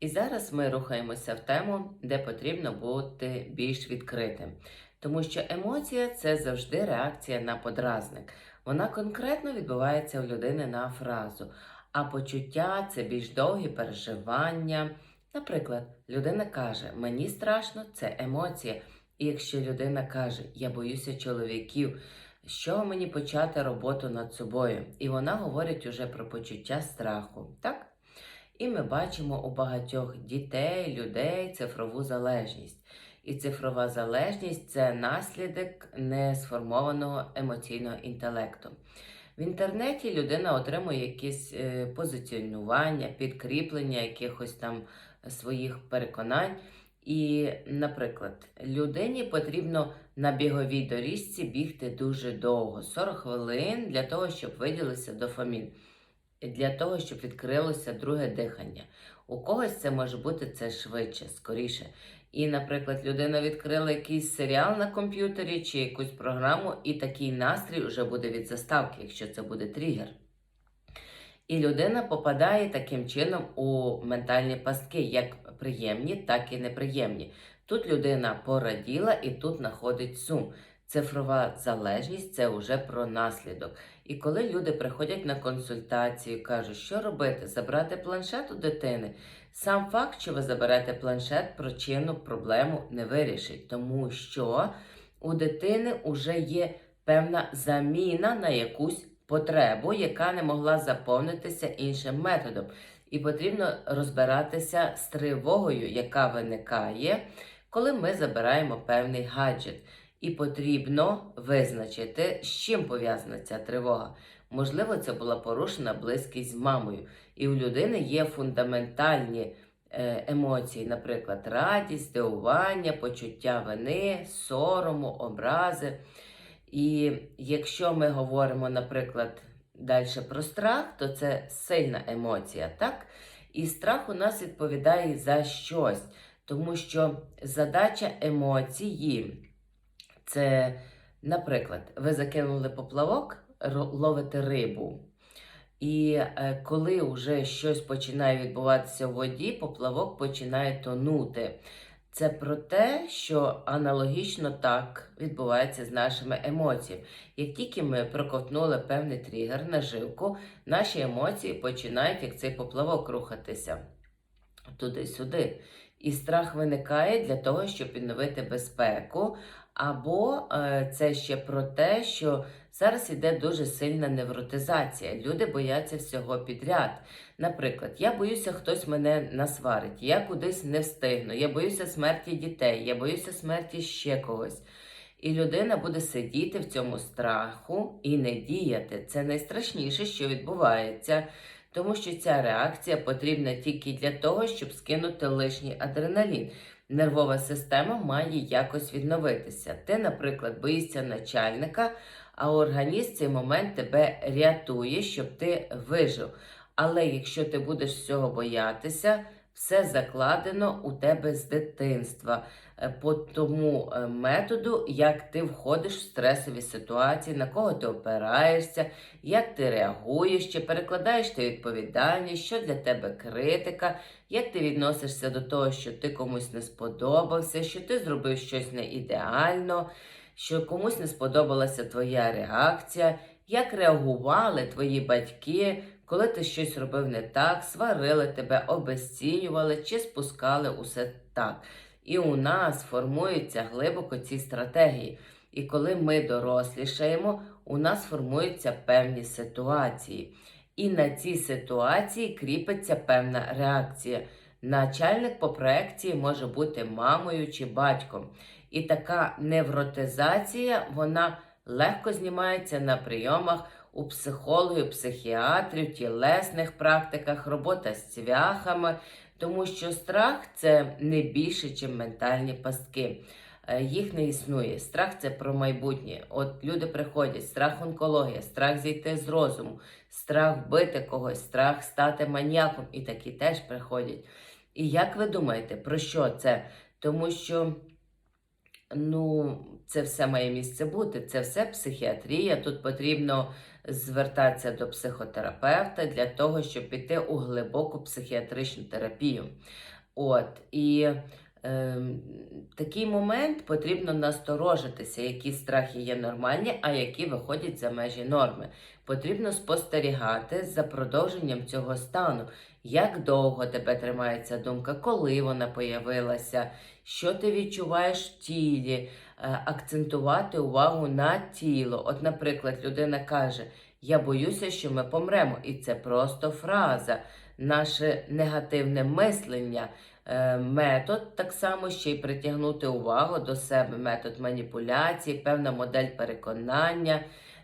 І зараз ми рухаємося в тему, де потрібно бути більш відкритим. Тому що емоція це завжди реакція на подразник. Вона конкретно відбувається у людини на фразу, а почуття це більш довгі переживання. Наприклад, людина каже: Мені страшно, це емоція. І якщо людина каже, Я боюся чоловіків, чого мені почати роботу над собою? І вона говорить уже про почуття страху, так? І ми бачимо у багатьох дітей, людей цифрову залежність. І цифрова залежність це наслідок несформованого емоційного інтелекту. В інтернеті людина отримує якісь е, позиціонування, підкріплення якихось там своїх переконань. І, наприклад, людині потрібно на біговій доріжці бігти дуже довго 40 хвилин для того, щоб виділився дофамін для того, щоб відкрилося друге дихання. У когось це може бути це швидше, скоріше. І, наприклад, людина відкрила якийсь серіал на комп'ютері чи якусь програму, і такий настрій вже буде від заставки, якщо це буде тригер. І людина попадає таким чином у ментальні пастки, як приємні, так і неприємні. Тут людина пораділа і тут знаходить сум. Цифрова залежність це вже про наслідок. І коли люди приходять на консультацію, кажуть, що робити, забрати планшет у дитини. Сам факт, що ви заберете планшет, причину проблему не вирішить, тому що у дитини вже є певна заміна на якусь потребу, яка не могла заповнитися іншим методом. І потрібно розбиратися з тривогою, яка виникає, коли ми забираємо певний гаджет. І потрібно визначити, з чим пов'язана ця тривога. Можливо, це була порушена близькість з мамою. І у людини є фундаментальні е, емоції, наприклад, радість, здивування, почуття вини, сорому, образи. І якщо ми говоримо, наприклад, далі про страх, то це сильна емоція, так? І страх у нас відповідає за щось, тому що задача емоції. Це, наприклад, ви закинули поплавок, ловите рибу. І е, коли вже щось починає відбуватися в воді, поплавок починає тонути. Це про те, що аналогічно так відбувається з нашими емоціями. Як тільки ми проковтнули певний тригер, наживку, наші емоції починають, як цей поплавок, рухатися туди-сюди. І страх виникає для того, щоб відновити безпеку, або е, це ще про те, що зараз йде дуже сильна невротизація. Люди бояться всього підряд. Наприклад, я боюся, хтось мене насварить, я кудись не встигну, я боюся смерті дітей, я боюся смерті ще когось. І людина буде сидіти в цьому страху і не діяти. Це найстрашніше, що відбувається. Тому що ця реакція потрібна тільки для того, щоб скинути лишній адреналін нервова система має якось відновитися. Ти, наприклад, боїшся начальника, а організм цей момент тебе рятує, щоб ти вижив. Але якщо ти будеш всього боятися, все закладено у тебе з дитинства. Е, по тому е, методу, як ти входиш в стресові ситуації, на кого ти опираєшся, як ти реагуєш, чи перекладаєш ти відповідальність, що для тебе критика, як ти відносишся до того, що ти комусь не сподобався, що ти зробив щось не ідеально, що комусь не сподобалася твоя реакція, як реагували твої батьки. Коли ти щось робив не так, сварили тебе, обезцінювали чи спускали усе так. І у нас формуються глибоко ці стратегії. І коли ми дорослішаємо, у нас формуються певні ситуації. І на ці ситуації кріпиться певна реакція. Начальник по проекції може бути мамою чи батьком. І така невротизація, вона легко знімається на прийомах у психологів, психіатрів, тілесних практиках, робота з цвяхами, тому що страх це не більше, ніж ментальні пастки. Е, їх не існує. Страх це про майбутнє. От люди приходять, страх онкологія, страх зійти з розуму, страх вбити когось, страх стати маніяком. І такі теж приходять. І як ви думаєте, про що це? Тому що ну, це все має місце бути, це все психіатрія. Тут потрібно звертатися до психотерапевта для того, щоб піти у глибоку психіатричну терапію. От, і е, такий момент потрібно насторожитися, які страхи є нормальні, а які виходять за межі норми. Потрібно спостерігати за продовженням цього стану, як довго тебе тримається думка, коли вона появилася, що ти відчуваєш в тілі, акцентувати увагу на тіло. От, наприклад, людина каже: Я боюся, що ми помремо, і це просто фраза. Наше негативне мислення, е, метод так само ще й притягнути увагу до себе, метод маніпуляції, певна модель переконання.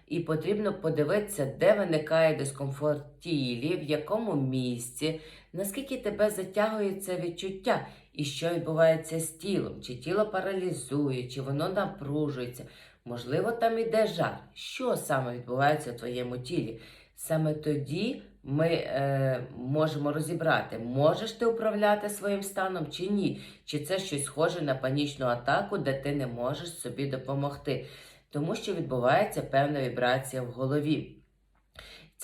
І потрібно подивитися, де виникає дискомфорт тілі, в якому місці, наскільки тебе затягує це відчуття, і що відбувається з тілом, чи тіло паралізує, чи воно напружується. Можливо, там іде жар. Що саме відбувається в твоєму тілі? Саме тоді ми е, можемо розібрати, можеш ти управляти своїм станом чи ні, чи це щось схоже на панічну атаку, де ти не можеш собі допомогти тому що відбувається певна вібрація в голові.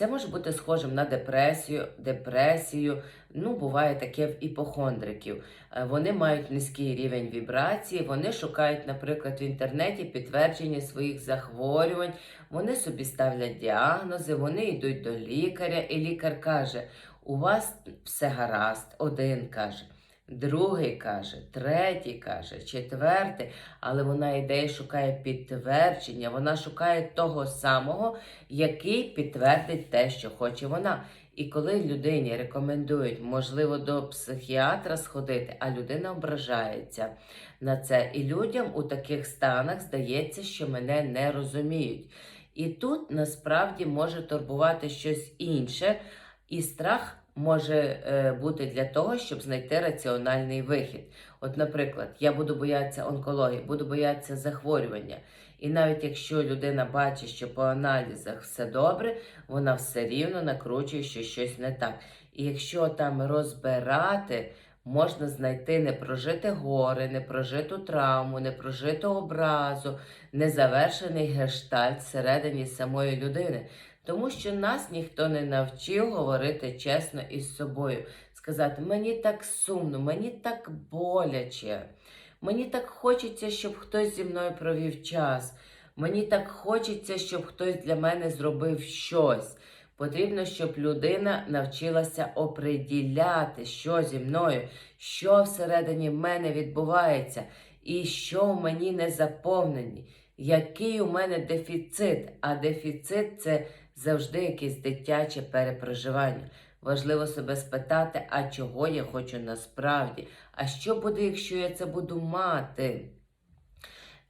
Це може бути схожим на депресію, депресію. Ну, буває таке в іпохондриків. Е, Вони мають низький рівень вібрації, вони шукають, наприклад, в інтернеті підтвердження своїх захворювань, вони собі ставлять діагнози, вони йдуть до лікаря, і лікар каже: у вас все гаразд, один каже. Другий каже, третій каже, четвертий, але вона йде і шукає підтвердження, вона шукає того самого, який підтвердить те, що хоче вона. І коли людині рекомендують, можливо, до психіатра сходити, а людина ображається на це. І людям у таких станах здається, що мене не розуміють. І тут насправді може турбувати щось інше, і страх може е, бути для того, щоб знайти раціональний вихід. От, наприклад, я буду боятися онкології, буду боятися захворювання. І навіть якщо людина бачить, що по аналізах все добре, вона все рівно накручує, що щось не так. І якщо там розбирати, можна знайти непрожите горе, непрожиту травму, непрожиту образу, незавершений гештальт всередині самої людини. Тому що нас ніхто не навчив говорити чесно із собою, сказати: мені так сумно, мені так боляче, мені так хочеться, щоб хтось зі мною провів час. Мені так хочеться, щоб хтось для мене зробив щось. Потрібно, щоб людина навчилася оприділяти, що зі мною, що всередині мене відбувається, і що в мені не заповнені, який у мене дефіцит. А дефіцит це завжди якесь дитяче перепроживання. Важливо себе спитати, а чого я хочу насправді? А що буде, якщо я це буду мати?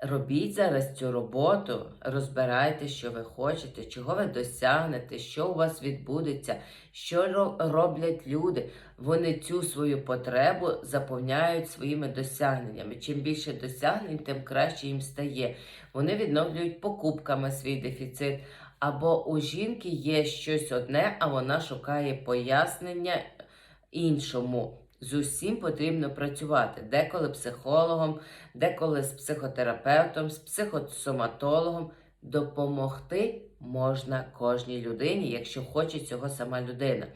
Робіть зараз цю роботу, розбирайте, що ви хочете, чого ви досягнете, що у вас відбудеться, що роблять люди. Вони цю свою потребу заповняють своїми досягненнями. Чим більше досягнень, тим краще їм стає. Вони відновлюють покупками свій дефіцит. Або у жінки є щось одне, а вона шукає пояснення іншому. З усім потрібно працювати. Деколи психологом, деколи з психотерапевтом, з психосоматологом. Допомогти можна кожній людині, якщо хоче цього сама людина.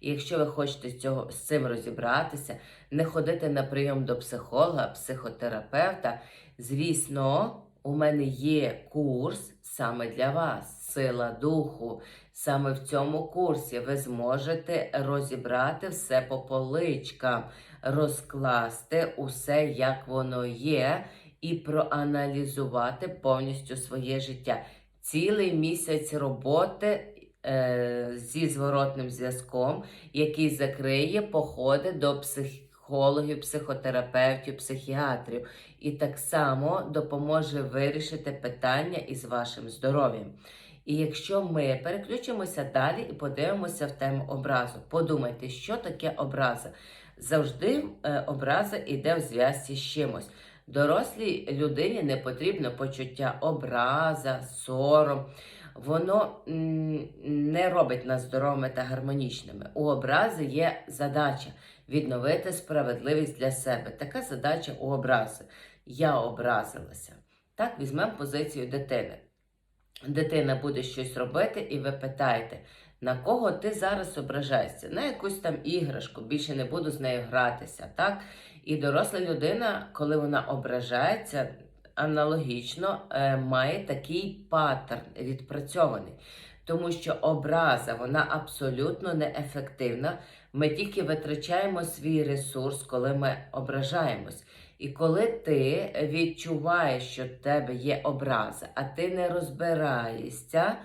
І якщо ви хочете цього, з цим розібратися, не ходити на прийом до психолога, психотерапевта, звісно, у мене є курс саме для вас, сила духу. Саме в цьому курсі ви зможете розібрати все по поличкам, розкласти усе, як воно є, і проаналізувати повністю своє життя. Цілий місяць роботи е, зі зворотним зв'язком, який закриє походи до психологів, психотерапевтів, психіатрів, і так само допоможе вирішити питання із вашим здоров'ям. І якщо ми переключимося далі і подивимося в тему образу, подумайте, що таке образа. Завжди е, образа йде в зв'язці з чимось. Дорослій людині не потрібно почуття образа, сором. Воно не робить нас здоровими та гармонічними. У образи є задача відновити справедливість для себе. Така задача у образи. Я образилася. Так, візьмемо позицію дитини. дитина буде щось робити, і ви питаєте, на кого ти зараз ображаєшся? На якусь там іграшку, більше не буду з нею гратися. так? І доросла людина, коли вона ображається, аналогічно е, має такий паттерн відпрацьований. Тому що образа вона абсолютно неефективна. Ми тільки витрачаємо свій ресурс, коли ми ображаємось. І коли ти відчуваєш, що в тебе є образа, а ти не розбираєшся,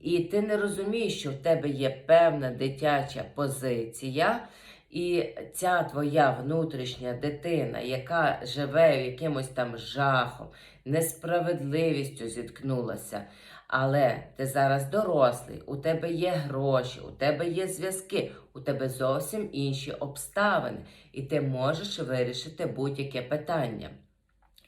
і ти не розумієш, що в тебе є певна дитяча позиція, і ця твоя внутрішня дитина, яка живе якимось там жахом, несправедливістю зіткнулася. Але ти зараз дорослий, у тебе є гроші, у тебе є зв'язки, у тебе зовсім інші обставини, і ти можеш вирішити будь-яке питання.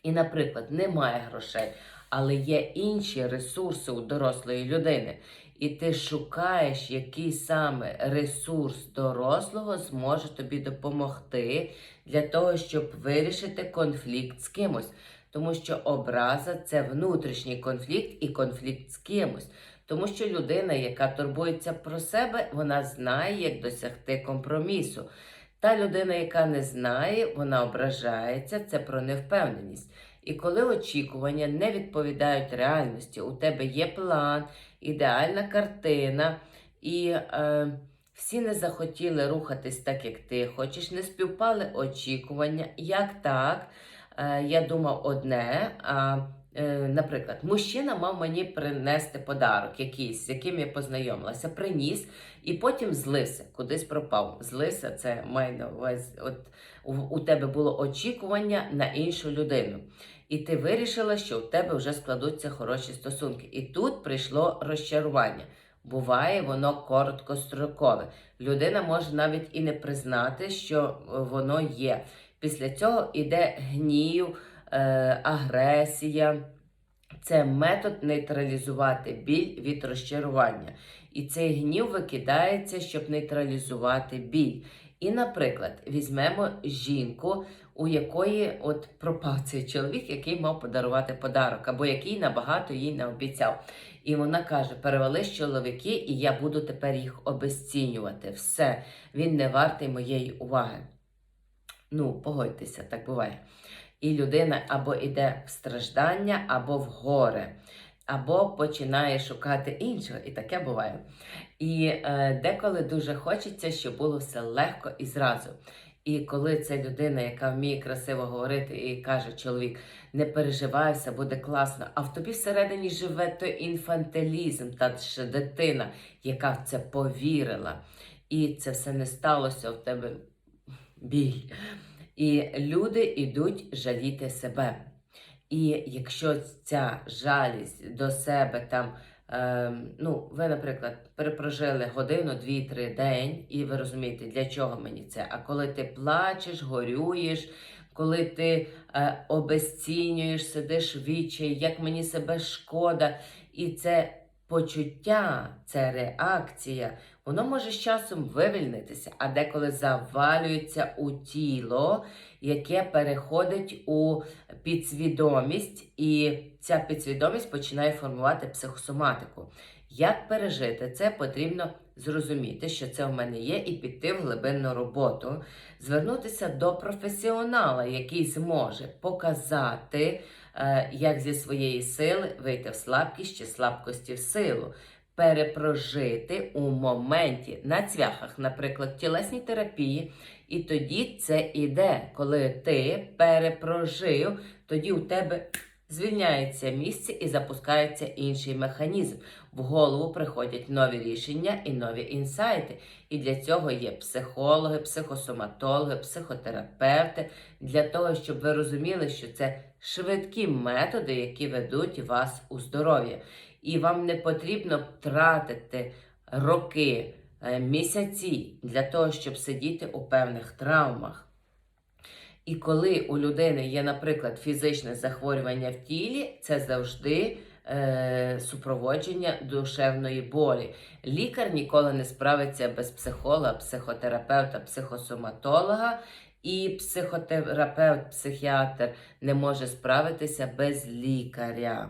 І, наприклад, немає грошей, але є інші ресурси у дорослої людини. І ти шукаєш, який саме ресурс дорослого зможе тобі допомогти для того, щоб вирішити конфлікт з кимось. Тому що образа це внутрішній конфлікт і конфлікт з кимось. Тому що людина, яка турбується про себе, вона знає, як досягти компромісу. Та людина, яка не знає, вона ображається, це про невпевненість. І коли очікування не відповідають реальності, у тебе є план, ідеальна картина, і е, всі не захотіли рухатись так, як ти хочеш, не співпали очікування. Як так? Е, я думав одне. А, е, Наприклад, мужчина мав мені принести подарок якийсь, з яким я познайомилася, приніс і потім злився, кудись пропав. Злився, це має на увазі, от у, у тебе було очікування на іншу людину. І ти вирішила, що в тебе вже складуться хороші стосунки. І тут прийшло розчарування. Буває, воно короткострокове. Людина може навіть і не признати, що воно є. Після цього йде гнів, е, агресія. Це метод нейтралізувати біль від розчарування. І цей гнів викидається, щоб нейтралізувати біль. І, наприклад, візьмемо жінку, у якої от пропав цей чоловік, який мав подарувати подарок, або який набагато їй не обіцяв. І вона каже: перевелись чоловіки, і я буду тепер їх обезцінювати. Все, він не вартий моєї уваги. Ну, погодьтеся, так буває. І людина або йде в страждання, або в горе, або починає шукати іншого, і таке буває. І е, деколи дуже хочеться, щоб було все легко і зразу. І коли це людина, яка вміє красиво говорити, і каже чоловік, не переживай, все буде класно, а в тобі всередині живе той інфантилізм, та ще дитина, яка в це повірила. І це все не сталося в тебе біль. І люди йдуть жаліти себе. І якщо ця жалість до себе там, е, ну, ви, наприклад, перепрожили годину, дві, три день, і ви розумієте, для чого мені це? А коли ти плачеш, горюєш, коли ти е, обезцінюєш, сидиш в вічі, як мені себе шкода, і це почуття, це реакція, воно може з часом вивільнитися, а деколи завалюється у тіло, яке переходить у підсвідомість, і ця підсвідомість починає формувати психосоматику. Як пережити це, потрібно зрозуміти, що це в мене є, і піти в глибинну роботу, звернутися до професіонала, який зможе показати, е, як зі своєї сили вийти в слабкість чи слабкості в силу перепрожити у моменті на цвяхах, наприклад, тілесній терапії. І тоді це іде, коли ти перепрожив, тоді у тебе звільняється місце і запускається інший механізм. В голову приходять нові рішення і нові інсайти. І для цього є психологи, психосоматологи, психотерапевти, для того, щоб ви розуміли, що це швидкі методи, які ведуть вас у здоров'я і вам не потрібно тратити роки, е, місяці для того, щоб сидіти у певних травмах. І коли у людини є, наприклад, фізичне захворювання в тілі, це завжди е, супроводження душевної болі. Лікар ніколи не справиться без психолога, психотерапевта, психосоматолога, і психотерапевт, психіатр не може справитися без лікаря.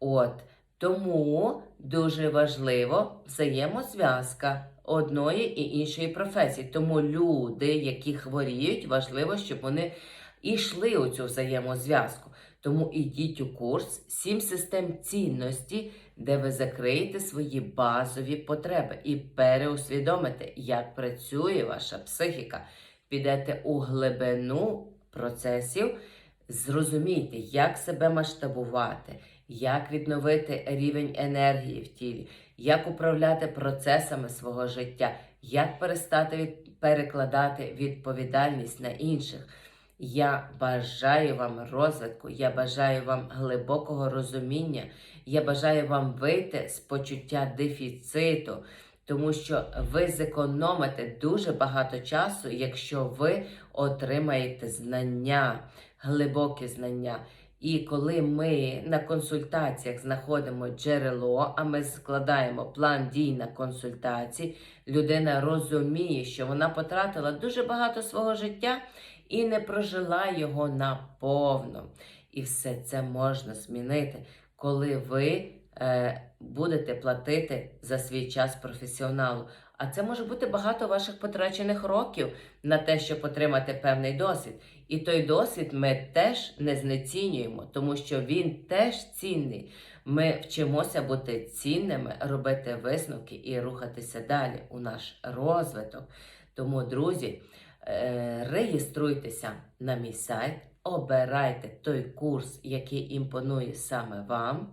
От. Тому дуже важливо взаємозв'язка одної і іншої професії. Тому люди, які хворіють, важливо, щоб вони йшли у цю взаємозв'язку. Тому ідіть у курс сім систем цінності, де ви закриєте свої базові потреби і переусвідомите, як працює ваша психіка. Підете у глибину процесів, зрозумійте, як себе масштабувати, як відновити рівень енергії в тілі, як управляти процесами свого життя, як перестати від... перекладати відповідальність на інших. Я бажаю вам розвитку, я бажаю вам глибокого розуміння, я бажаю вам вийти з почуття дефіциту, тому що ви зекономите дуже багато часу, якщо ви отримаєте знання, глибокі знання. І коли ми на консультаціях знаходимо джерело, а ми складаємо план дій на консультації, людина розуміє, що вона потратила дуже багато свого життя і не прожила його наповно. І все це можна змінити, коли ви е, будете платити за свій час професіоналу. А це може бути багато ваших потрачених років на те, щоб отримати певний досвід. І той досвід ми теж не знецінюємо, тому що він теж цінний. Ми вчимося бути цінними, робити висновки і рухатися далі у наш розвиток. Тому, друзі, е, реєструйтеся на мій сайт, обирайте той курс, який імпонує саме вам.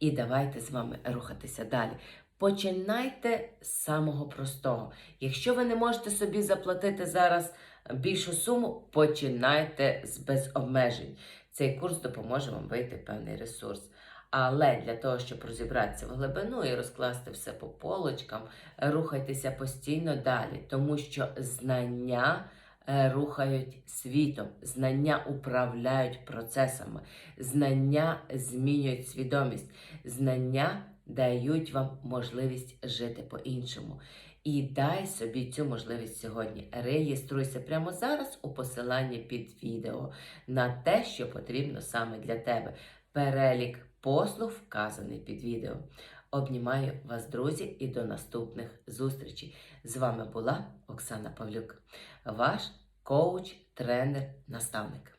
І давайте з вами рухатися далі. Починайте з самого простого. Якщо ви не можете собі заплатити зараз більшу суму, починайте з без обмежень. Цей курс допоможе вам вийти певний ресурс. Але для того, щоб розібратися в глибину і розкласти все по полочкам, рухайтеся постійно далі, тому що знання е, рухають світом, знання управляють процесами, знання змінюють свідомість, знання дають вам можливість жити по-іншому. І дай собі цю можливість сьогодні. Реєструйся прямо зараз у посиланні під відео на те, що потрібно саме для тебе. Перелік послуг вказаний під відео. Обнімаю вас, друзі, і до наступних зустрічей. З вами була Оксана Павлюк, ваш коуч, тренер, наставник.